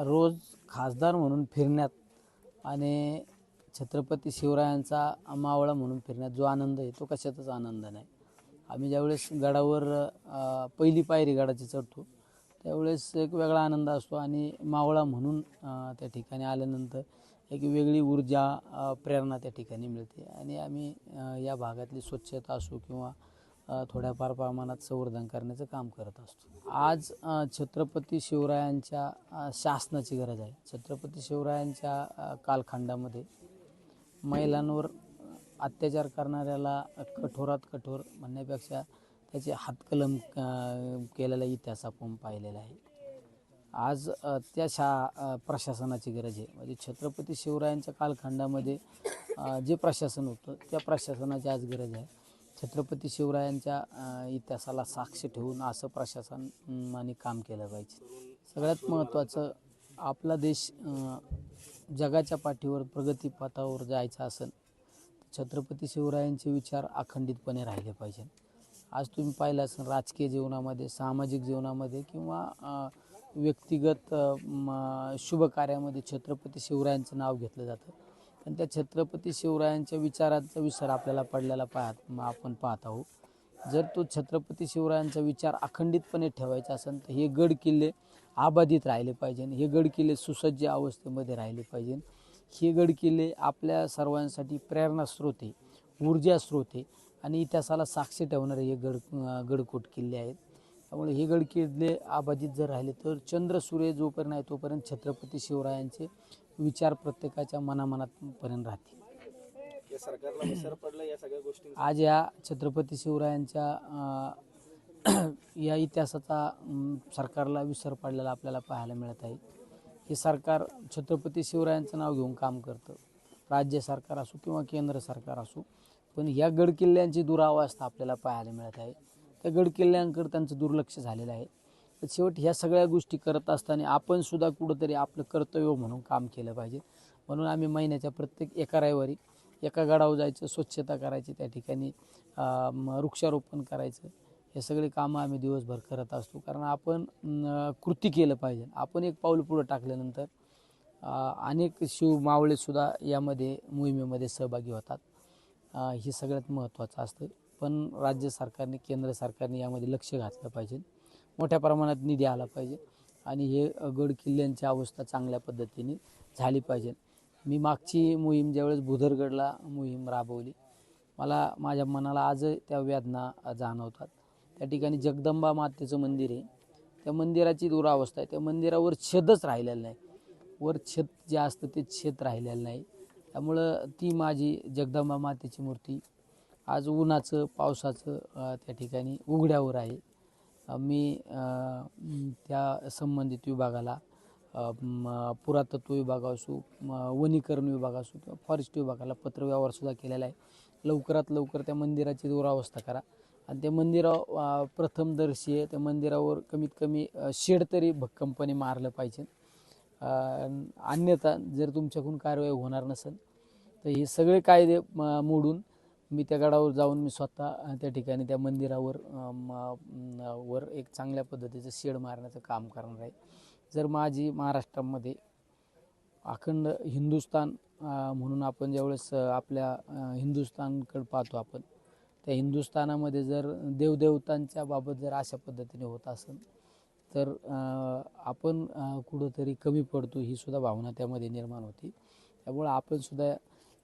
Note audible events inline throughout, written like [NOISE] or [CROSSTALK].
रोज खासदार म्हणून फिरण्यात आणि छत्रपती शिवरायांचा मावळा म्हणून फिरण्यात जो आनंद आहे तो कशातच आनंद नाही. आम्ही ज्यावेळेस गडावर पहिली पायरी गडाची चढतो त्यावेळेस एक वेगळा आनंद असतो आणि मावळा म्हणून त्या ठिकाणी आल्यानंतर एक वेगळी ऊर्जा प्रेरणा त्या ठिकाणी मिळते. आणि आम्ही या भागातली स्वच्छता असो किंवा थोड्याफार प्रमाणात संवर्धन करण्याचं काम करत असतो. आज छत्रपती शिवरायांच्या शासनाची गरज आहे. छत्रपती शिवरायांच्या कालखंडामध्ये महिलांवर अत्याचार करणाऱ्याला कठोरात कठोर म्हणण्यापेक्षा त्याचे हातकलम केलेला इतिहास आपण पाहिलेला आहे. आज त्या शा प्रशासनाची गरज आहे. म्हणजे छत्रपती शिवरायांच्या कालखंडामध्ये जे प्रशासन होतं त्या प्रशासनाची आज गरज आहे. छत्रपती शिवरायांच्या इतिहासाला साक्ष ठेवून असं प्रशासन आणि काम केलं पाहिजे. सगळ्यात महत्त्वाचं आपला देश जगाच्या पाठीवर प्रगतीपथावर जायचा असेल छत्रपती शिवरायांचे विचार अखंडितपणे राहिले पाहिजे आज तुम्ही पाहिलं असेल राजकीय जीवनामध्ये सामाजिक जीवनामध्ये किंवा व्यक्तिगत अ, शुभ कार्यामध्ये छत्रपती शिवरायांचं नाव घेतलं जातं. पण त्या छत्रपती शिवरायांच्या विचारांचा विसर आपल्याला पडलेला पाहत आपण पाहत आहोत. जर तो छत्रपती शिवरायांचा विचार अखंडितपणे ठेवायचा असेल तर हे गड किल्ले आबाधित राहिले पाहिजे हे गड किल्ले सुसज्ज अवस्थेमध्ये राहिले पाहिजे. हे गड किल्ले आपल्या सर्वांसाठी प्रेरणा स्रोत आहे ऊर्जा स्रोत आहे आणि इतिहासाला साक्षी ठेवणारे हे गड गडकोट किल्ले आहेत. त्यामुळे हे गड किल्ले आबाधित जर राहिले तर चंद्र सूर्य जोपर्यंत आहे तोपर्यंत छत्रपती शिवरायांचे विचार प्रत्येकाच्या मनामनात पर्यंत राहतील या सरकारला विसर पडला या सगळ्या गोष्टी आज या छत्रपती शिवरायांच्या [CLEARS THROAT] या इतिहासाचा सरकारला विसर पडलेला आपल्याला पाहायला मिळत आहे. हे सरकार छत्रपती शिवरायांचं नाव घेऊन काम करतं. राज्य सरकार असो किंवा केंद्र सरकार असो पण या गडकिल्ल्यांची दुरावस्था आपल्याला पाहायला मिळत आहे. त्या गडकिल्ल्यांकडे त्यांचं दुर्लक्ष झालेलं आहे. तर शेवट ह्या सगळ्या गोष्टी करत असताना आपण सुद्धा कुठंतरी आपलं कर्तव्य म्हणून काम केलं पाहिजे. म्हणून आम्ही महिन्याच्या प्रत्येक एका रविवारी एका गडावर जायचं स्वच्छता करायची त्या ठिकाणी वृक्षारोपण करायचं. हे सगळे कामं आम्ही दिवसभर करत असतो. कारण आपण कृती केलं पाहिजे. आपण एक पाऊल पुढं टाकल्यानंतर अनेक शिव मावळेसुद्धा यामध्ये मोहिमेमध्ये सहभागी होतात. हे सगळ्यात महत्त्वाचं असतं. पण राज्य सरकारने केंद्र सरकारने यामध्ये लक्ष घातलं पाहिजे. मोठ्या प्रमाणात निधी आला पाहिजे. आणि हे गड किल्ल्यांची अवस्था चांगल्या पद्धतीने झाली पाहिजे. मी मागची मोहीम ज्यावेळेस भुदरगडला मोहीम राबवली मला माझ्या मनाला आजही त्या वेदना जाणवतात. त्या ठिकाणी जगदंबा मातेचं मंदिर आहे. त्या मंदिराची दुरावस्था आहे. त्या मंदिरावर छेदच राहिलेलं नाही. वर छत जे असतं ते छेद राहिलेलं नाही. त्यामुळं ती माझी जगदंबा मातेची मूर्ती आज उन्हाचं पावसाचं त्या ठिकाणी उघड्यावर आहे. मी त्या संबंधित विभागाला पुरातत्व विभाग असू वनीकरण विभाग असू किंवा फॉरेस्ट विभागाला पत्रव्यवहारसुद्धा केलेला आहे. लवकरात लवकर त्या मंदिराची दुरावस्था करा. आणि त्या मंदिरा प्रथमदर्शी आहे. त्या मंदिरावर कमीत कमी शेड तरी भक्कमपणे मारलं पाहिजे. अन्यथा जर तुमच्याकडून कारवाई होणार नसेल तर हे सगळे कायदे म, मोडून मी त्या गडावर जाऊन मी स्वतः त्या ठिकाणी त्या मंदिरावर म, वर एक चांगल्या पद्धतीचं शेड मारण्याचं काम करणार आहे. जर माझी महाराष्ट्रामध्ये अखंड हिंदुस्तान म्हणून आपण ज्यावेळेस आपल्या अ, हिंदुस्थानकडे पाहतो आपण त्या हिंदुस्थानामध्ये जर देवदेवतांच्या बाबत जर अशा पद्धतीने होत असेल तर आपण कुठंतरी कमी पडतो ही सुद्धा भावना त्यामध्ये निर्माण होती. त्यामुळं आपण सुद्धा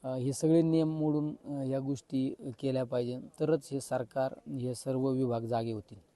हे सगळे नियम मोडून ह्या गोष्टी केल्या पाहिजे. तरच हे सरकार हे सर्व विभाग जागे होतील.